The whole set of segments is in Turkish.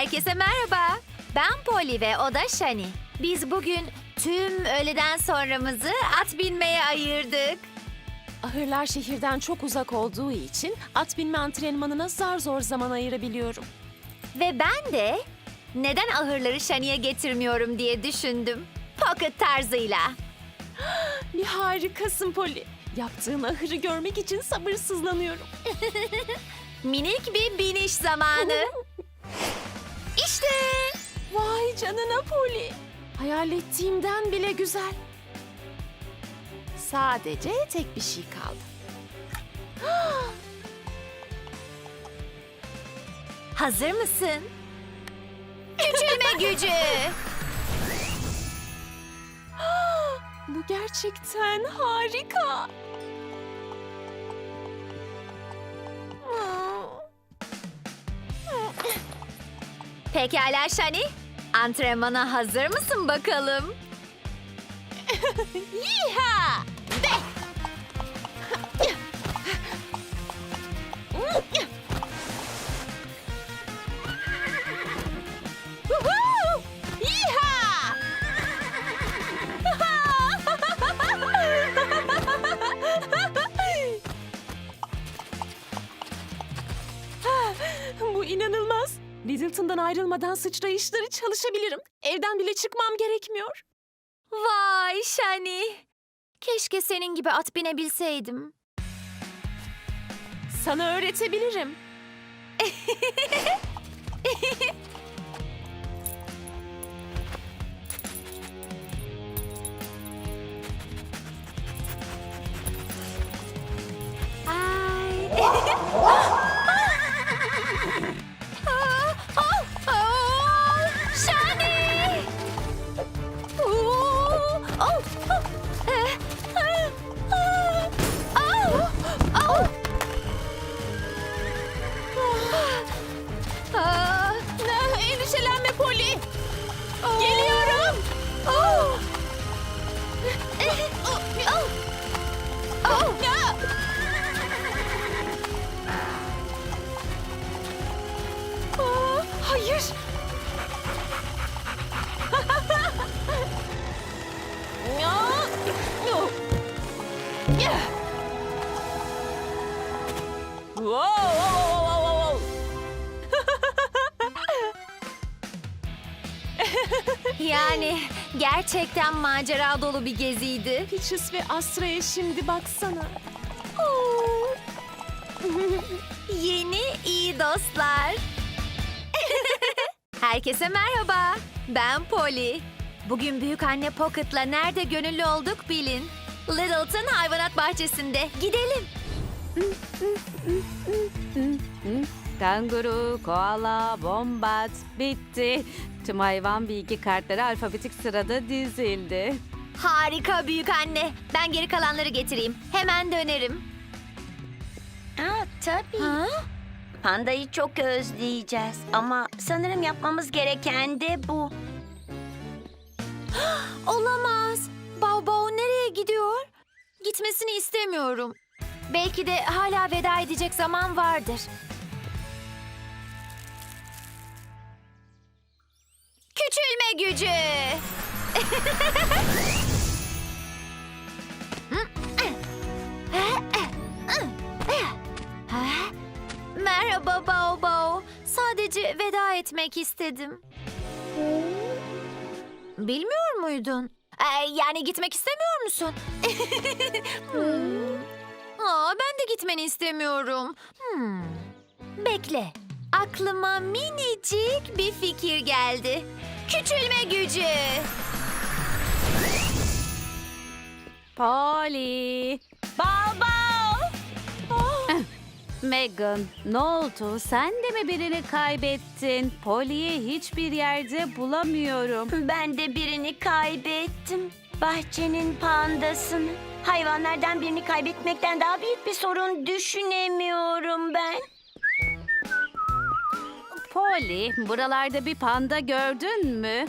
Herkese merhaba. Ben Polly ve o da Shani. Biz bugün tüm öğleden sonramızı at binmeye ayırdık. Ahırlar şehirden çok uzak olduğu için at binme antrenmanına zar zor zaman ayırabiliyorum. Ve ben de neden ahırları Shani'ye getirmiyorum diye düşündüm. Pocket tarzıyla. Bir harikasın Polly. Yaptığın ahırı görmek için sabırsızlanıyorum. Minik bir biniş zamanı. İşte. Vay canına Polly. Hayal ettiğimden bile güzel. Sadece tek bir şey kaldı. Hazır mısın? Küçülme gücü. Bu gerçekten harika. Pekala Shani. Antrenmana hazır mısın bakalım? Yiha! Woohoo! Yiha! Bu inanılmaz. Littleton'dan ayrılmadan sıçrayışları çalışabilirim. Evden bile çıkmam gerekmiyor. Vay Shani. Keşke senin gibi at binebilseydim. Sana öğretebilirim. Ay. gerçekten macera dolu bir geziydi. Peaches ve Astra'ya şimdi baksana. Yeni iyi dostlar. Herkese merhaba. Ben Polly. Bugün büyük anne Pocket'la nerede gönüllü olduk bilin. Littleton hayvanat bahçesinde. Gidelim. Kanguru, koala, bombat, bitti. Tüm hayvan bilgi kartları alfabetik sırada dizildi. Harika büyük anne. Ben geri kalanları getireyim. Hemen dönerim. Aa, tabii. Ha? Pandayı çok özleyeceğiz. Ama sanırım yapmamız gereken de bu. Olamaz. Bao Bao nereye gidiyor? Gitmesini istemiyorum. Belki de hala veda edecek zaman vardır. Küçülme gücü. Merhaba Bao Bao. Sadece veda etmek istedim. Bilmiyor muydun? Ee, yani gitmek istemiyor musun? Hmm. Aa, ben de gitmeni istemiyorum. Hmm. Bekle. Aklıma minicik bir fikir geldi. Küçülme gücü. Polly. Baba! Megan, ne oldu? Sen de mi birini kaybettin? Polly'yi hiçbir yerde bulamıyorum. Ben de birini kaybettim. Bahçenin pandasını. Hayvanlardan birini kaybetmekten daha büyük bir sorun düşünemiyorum ben. Polly, buralarda bir panda gördün mü?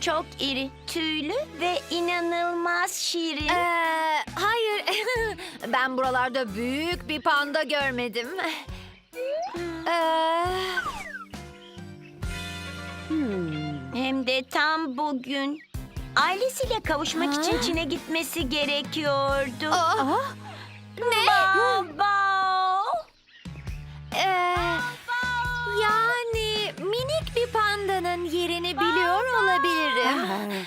Çok iri, tüylü ve inanılmaz şirin. Ee, hayır. ben buralarda büyük bir panda görmedim. Ee. Hem de tam bugün. Ailesiyle kavuşmak için Çin'e gitmesi gerekiyordu. Aa, ne? Baba! Ee, pandanın yerini biliyor olabilirim.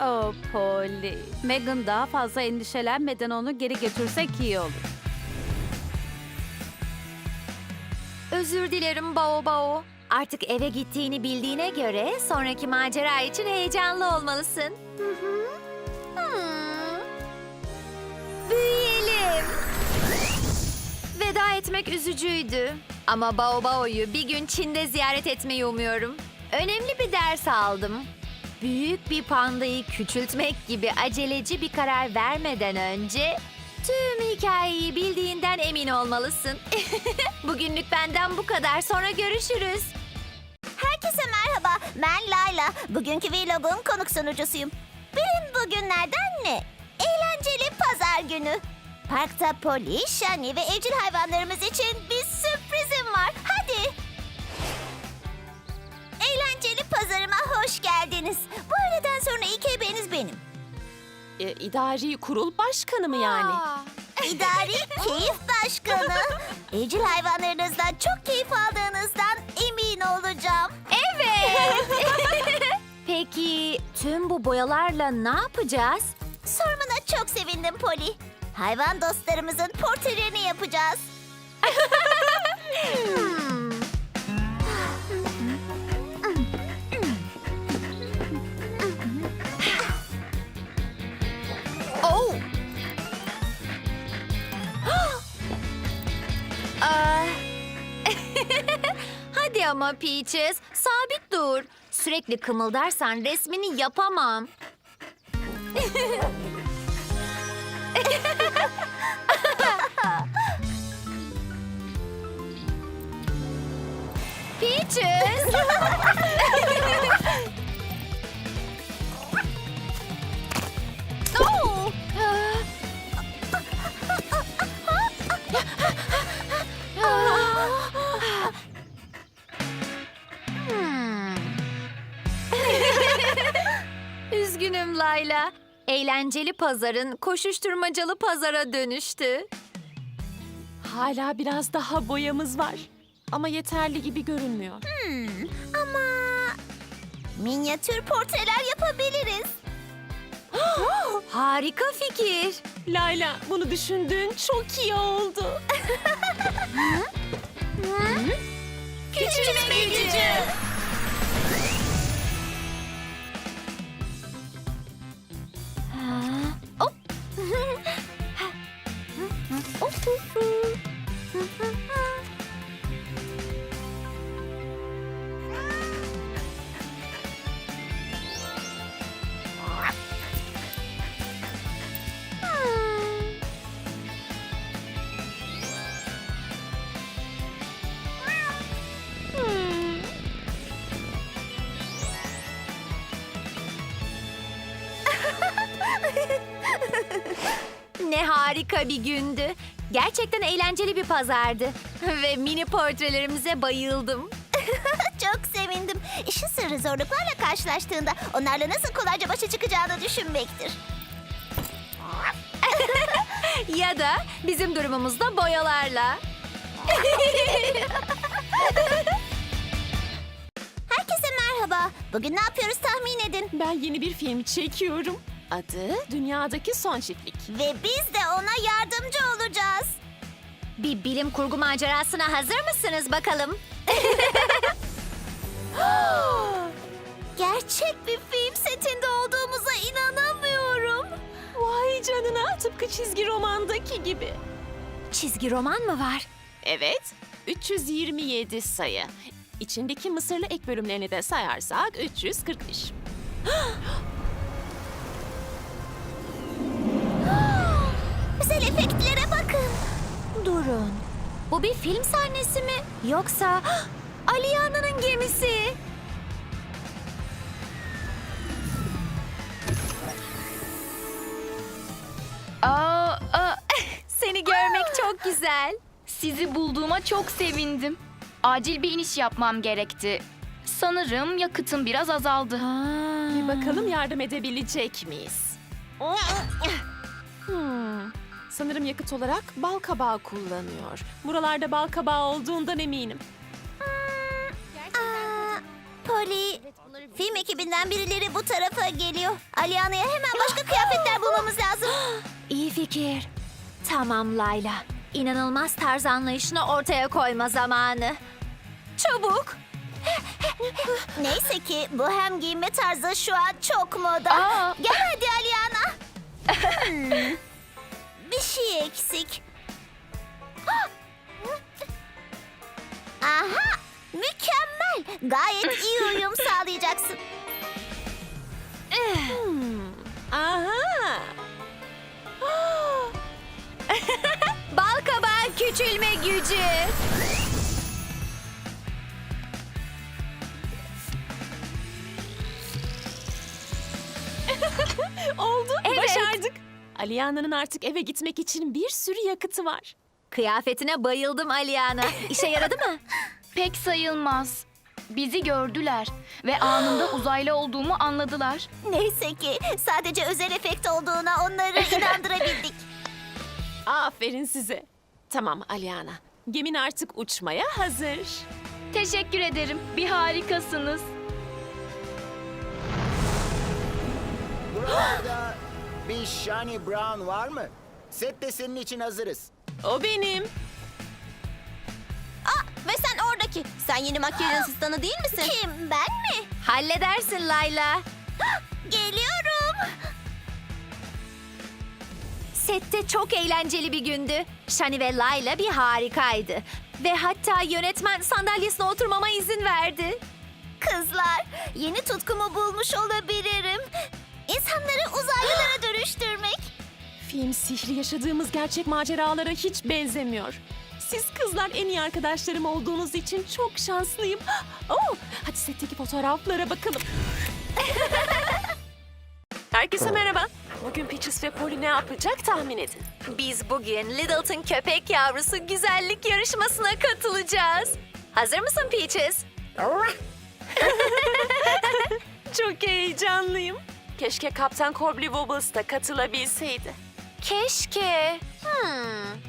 Oh Polly. Megan daha fazla endişelenmeden onu geri götürsek iyi olur. Özür dilerim Bao Bao. Artık eve gittiğini bildiğine göre sonraki macera için heyecanlı olmalısın. Hı hı. Hmm. Büyüyelim. Veda etmek üzücüydü. Ama Bao Bao'yu bir gün Çin'de ziyaret etmeyi umuyorum. Önemli bir ders aldım. Büyük bir pandayı küçültmek gibi aceleci bir karar vermeden önce tüm hikayeyi bildiğinden emin olmalısın. Bugünlük benden bu kadar. Sonra görüşürüz. Herkese merhaba. Ben Layla. Bugünkü vlogun konuk sunucusuyum. Benim bugünlerden ne? Eğlenceli pazar günü. Parkta Poli, Shani ve evcil hayvanlarımız için bir sürprizim var. Hadi. Eğlenceli pazarıma hoş geldiniz. Bu öğleden sonra ilk ebeniz benim. E, idari kurul başkanı mı yani? İdari keyif başkanı. Evcil hayvanlarınızdan çok keyif aldığınızdan emin olacağım. Evet. Peki tüm bu boyalarla ne yapacağız? Sormana çok sevindim Poli. Hayvan dostlarımızın portrelerini yapacağız. Oh. Aa. Hadi ama Peaches, sabit dur. Sürekli kımıldarsan resmini yapamam. Peaches. Hmm. Üzgünüm Layla. Eğlenceli pazarın koşuşturmacalı pazara dönüştü. Hala biraz daha boyamız var. Ama yeterli gibi görünmüyor. Ama minyatür portreler yapabiliriz. Harika fikir. Layla bunu düşündüğün çok iyi oldu. Küçülme gücü. Hop. Ne harika bir gündü. Gerçekten eğlenceli bir pazardı. Ve mini portrelerimize bayıldım. Çok sevindim. İşin sırrı zorluklarla karşılaştığında onlarla nasıl kolayca başa çıkacağını düşünmektir. Ya da bizim durumumuzda boyalarla. Herkese merhaba. Bugün ne yapıyoruz tahmin edin. Ben yeni bir film çekiyorum. Adı Dünyadaki Son Çiftlik. Ve biz de ona yardımcı olacağız. Bir bilim kurgu macerasına hazır mısınız bakalım? Gerçek bir film setinde olduğumuza inanamıyorum. Vay canına tıpkı çizgi romandaki gibi. Çizgi roman mı var? Evet, 327 sayı. İçindeki mısırlı ek bölümlerini de sayarsak 345. Durun. Bu bir film sahnesi mi? Yoksa Aliyana'nın gemisi? Aa, aa, seni görmek çok güzel. Sizi bulduğuma çok sevindim. Acil bir iniş yapmam gerekti. Sanırım yakıtım biraz azaldı. Bir bakalım yardım edebilecek miyiz? Hmm. Sanırım yakıt olarak bal kabağı kullanıyor. Buralarda bal kabağı olduğundan eminim. Aa, Polly, film ekibinden birileri bu tarafa geliyor. Aliana'ya hemen başka kıyafetler bulmamız lazım. İyi fikir. Tamam Layla. İnanılmaz tarz anlayışını ortaya koyma zamanı. Çabuk. Neyse ki bu hem giyinme tarzı şu an çok moda. Aa. Gel hadi Aliana. Hmm, şey eksik. Aha! Mükemmel. Gayet iyi uyum sağlayacaksın. Aha! Bal kabağı küçülme gücü. Oldu, Evet. başardık. Aliyana'nın artık eve gitmek için bir sürü yakıtı var. Kıyafetine bayıldım Aliana. İşe yaradı mı? Pek sayılmaz. Bizi gördüler ve anında uzaylı olduğumu anladılar. Neyse ki sadece özel efekt olduğuna onları inandırabildik. Aferin size. Tamam Aliana, gemin artık uçmaya hazır. Teşekkür ederim. Bir harikasınız. Burada bir Shani Brown var mı? Sette senin için hazırız. O benim. Ve sen oradaki. Sen yeni makyaj asistanı değil misin? Kim ben mi? Halledersin Layla. Geliyorum. Sette çok eğlenceli bir gündü. Shani ve Layla bir harikaydı. Ve hatta yönetmen sandalyesine oturmama izin verdi. Kızlar, yeni tutkumu bulmuş olabilirim. İnsanları uzaylılara dönüştürmek. Film sihri yaşadığımız gerçek maceralara hiç benzemiyor. Siz kızlar en iyi arkadaşlarım olduğunuz için çok şanslıyım. Oh, hadi setteki fotoğraflara bakalım. Herkese merhaba. Bugün Peaches ve Polly ne yapacak tahmin edin. Biz bugün Littleton köpek yavrusu güzellik yarışmasına katılacağız. Hazır mısın Peaches? Çok heyecanlıyım. Keşke Kaptan Corbly Wobbles da katılabilseydi. Keşke. Hmm.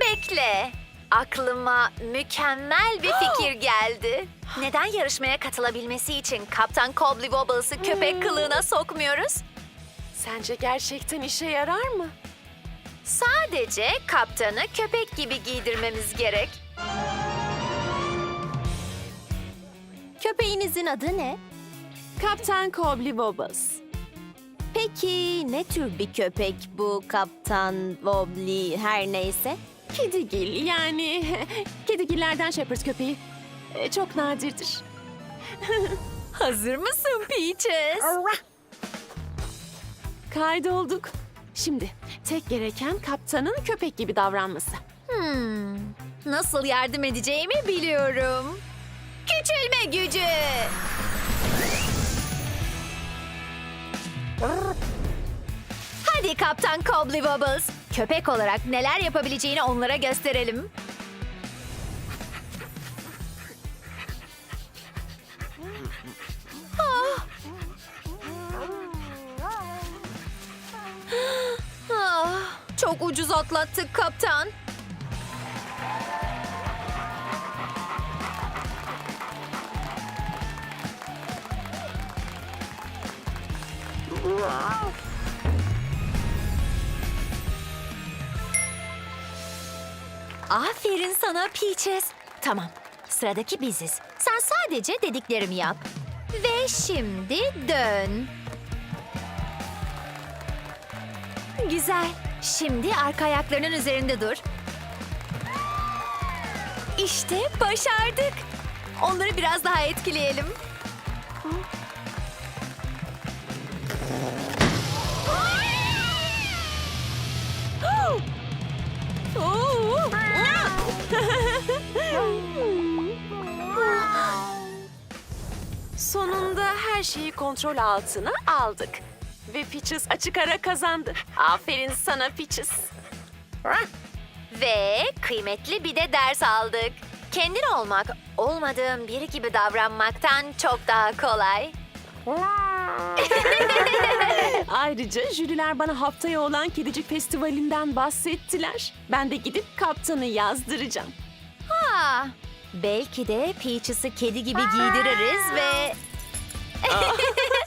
Bekle. Aklıma mükemmel bir fikir geldi. Neden yarışmaya katılabilmesi için Kaptan Cobbly Wobbles'ı köpek kılığına sokmuyoruz? Sence gerçekten işe yarar mı? Sadece kaptanı köpek gibi giydirmemiz gerek. Köpeğinizin adı ne? Kaptan Cobbly Wobbles. Peki ne tür bir köpek bu Kaptan Wobbly her neyse? Kedigil yani kedigillerden Shepherd köpeği. E, Çok nadirdir. Hazır mısın Peaches? Kaydolduk. Şimdi tek gereken kaptanın köpek gibi davranması. Hmm. Nasıl yardım edeceğimi biliyorum. Küçülme gücü. Hadi Kaptan Cobbly Wobbles. Köpek olarak neler yapabileceğini onlara gösterelim. Ah, çok ucuz atlattık kaptan. Aferin sana Peaches. Tamam, sıradaki biziz. Sen sadece dediklerimi yap. Ve şimdi dön. Güzel. Şimdi arka ayaklarının üzerinde dur. İşte başardık. Onları biraz daha etkileyelim. Şeyi kontrol altına aldık. Ve Peaches açık ara kazandı. Aferin sana Peaches. Ve kıymetli bir de ders aldık. Kendin olmak, olmadığın biri gibi davranmaktan çok daha kolay. Ayrıca jüriler bana haftaya olan Kedicik Festivali'nden bahsettiler. Ben de gidip kaptanı yazdıracağım. Ha, belki de Peaches'ı kedi gibi giydiririz ve... 啊哈哈哈哈